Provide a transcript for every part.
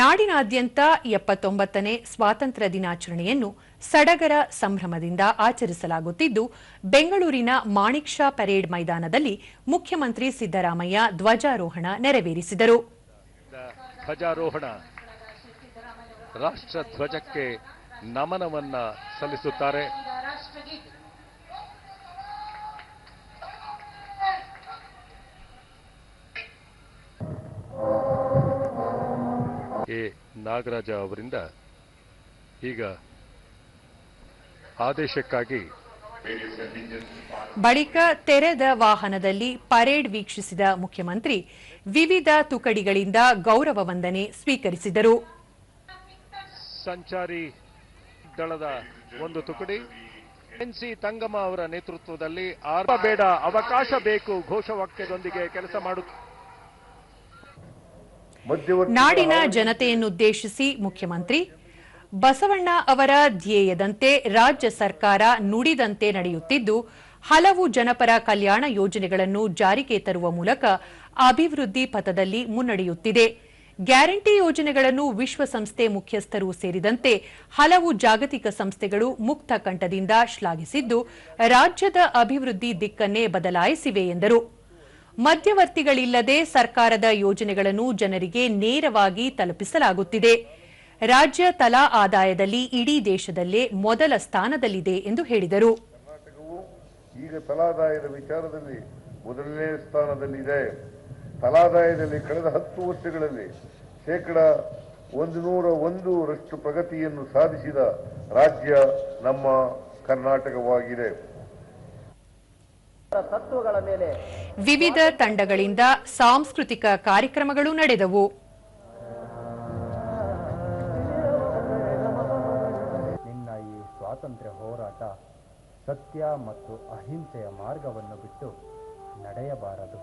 ನಾಡಿನಾದ್ಯಂತ ಎಪ್ಪತ್ತೊಂಬತ್ತನೇ ಸ್ವಾತಂತ್ರ್ಯ ದಿನಾಚರಣೆಯನ್ನು ಸಡಗರ ಸಂಭ್ರಮದಿಂದ ಆಚರಿಸಲಾಗುತ್ತಿದ್ದು, ಬೆಂಗಳೂರಿನ ಮಾಣಿಕ್ ಷಾ ಪೆರೇಡ್ ಮೈದಾನದಲ್ಲಿ ಮುಖ್ಯಮಂತ್ರಿ ಸಿದ್ದರಾಮಯ್ಯ ಧ್ವಜಾರೋಹಣ ನೆರವೇರಿಸಿದರು. ಧ್ವಜಾರೋಹಣ. ರಾಷ್ಟ್ರ ಧ್ವಜಕ್ಕೆ ನಮನವನ್ನ ಸಲ್ಲಿಸುತ್ತಾರೆ. ಎ. ನಾಗರಾಜ ಅವರಿಂದ ಈಗ ಆದೇಶಕ್ಕಾಗಿ ಬಳಿಕ ತೆರೆದ ವಾಹನದಲ್ಲಿ ಪರೇಡ್ ವೀಕ್ಷಿಸಿದ ಮುಖ್ಯಮಂತ್ರಿ ವಿವಿಧ ತುಕಡಿಗಳಿಂದ ಗೌರವ ವಂದನೆ ಸ್ವೀಕರಿಸಿದರು. ಸಂಚಾರಿ ದಳದ ಒಂದು ತುಕಡಿ. ಎನ್ಸಿ ತಂಗಮ್ಮ ಅವರ ನೇತೃತ್ವದಲ್ಲಿ ಆರ್ಪ ಬೇಡ ಅವಕಾಶ ಬೇಕು ಘೋಷವಾಕ್ಯದೊಂದಿಗೆ ಕೆಲಸ ಮಾಡುತ್ತ ನಾಡಿನ ಜನತೆಯನ್ನುದ್ದೇಶಿಸಿ ಮುಖ್ಯಮಂತ್ರಿ ಬಸವಣ್ಣ ಅವರ ಧ್ಯೇಯದಂತೆ ರಾಜ್ಯ ಸರ್ಕಾರ ನುಡಿದಂತೆ ನಡೆಯುತ್ತಿದ್ದು ಹಲವು ಜನಪರ ಕಲ್ಯಾಣ ಯೋಜನೆಗಳನ್ನು ಜಾರಿಗೆ ತರುವ ಮೂಲಕ ಅಭಿವೃದ್ಧಿ ಪಥದಲ್ಲಿ ಮುನ್ನಡೆಯುತ್ತಿದೆ. ಗ್ಯಾರಂಟಿ ಯೋಜನೆಗಳನ್ನು ವಿಶ್ವಸಂಸ್ಥೆ ಮುಖ್ಯಸ್ಥರು ಸೇರಿದಂತೆ ಹಲವು ಜಾಗತಿಕ ಸಂಸ್ಥೆಗಳು ಮುಕ್ತ ಕಂಠದಿಂದ ಶ್ಲಾಘಿಸಿದ್ದು ರಾಜ್ಯದ ಅಭಿವೃದ್ಧಿ ದಿಕ್ಕನ್ನೇ ಬದಲಾಯಿಸಿವೆ ಎಂದರು. ಮಧ್ಯವರ್ತಿಗಳಿಲ್ಲದೆ ಸರ್ಕಾರದ ಯೋಜನೆಗಳನ್ನು ಜನರಿಗೆ ನೇರವಾಗಿ ತಲುಪಿಸಲಾಗುತ್ತಿದೆ. ರಾಜ್ಯ ತಲಾ ಆದಾಯದಲ್ಲಿ ಇಡೀ ದೇಶದಲ್ಲೇ ಮೊದಲ ಸ್ಥಾನದಲ್ಲಿದೆ ಎಂದು ಹೇಳಿದರು. ಈಗ ತಲಾದಾಯದ ವಿಚಾರದಲ್ಲಿ ಮೊದಲನೇ ಸ್ಥಾನದಲ್ಲಿದೆ. ತಲಾದಾಯದಲ್ಲಿ ಕಳೆದ ಹತ್ತು ವರ್ಷಗಳಲ್ಲಿ ಶೇಕಡ ಒಂದು ನೂರ ಒಂದರಷ್ಟು ಪ್ರಗತಿಯನ್ನು ಸಾಧಿಸಿದ ರಾಜ್ಯ ನಮ್ಮ ಕರ್ನಾಟಕವಾಗಿದೆ. ತತ್ವಗಳ ಮೇಲೆ ವಿವಿಧ ತಂಡಗಳಿಂದ ಸಾಂಸ್ಕೃತಿಕ ಕಾರ್ಯಕ್ರಮಗಳು ನಡೆದವು. ನಿನ್ನ ಈ ಸ್ವಾತಂತ್ರ್ಯ ಹೋರಾಟ ಸತ್ಯ ಮತ್ತು ಅಹಿಂಸೆಯ ಮಾರ್ಗವನ್ನು ಬಿಟ್ಟು ನಡೆಯಬಾರದು.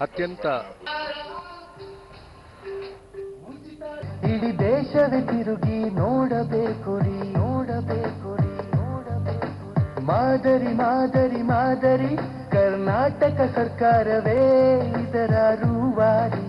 ಅತ್ಯಂತ ಇಡೀ ದೇಶವೇ ತಿರುಗಿ ನೋಡಬೇಕು ರೀ ನೋಡಬೇಕು ರೀ, ನೋಡಬೇಕು ಮಾದರಿ ಮಾದರಿ ಮಾದರಿ, ಕರ್ನಾಟಕ ಸರ್ಕಾರವೇ ಇದರ ರೂವಾರಿ.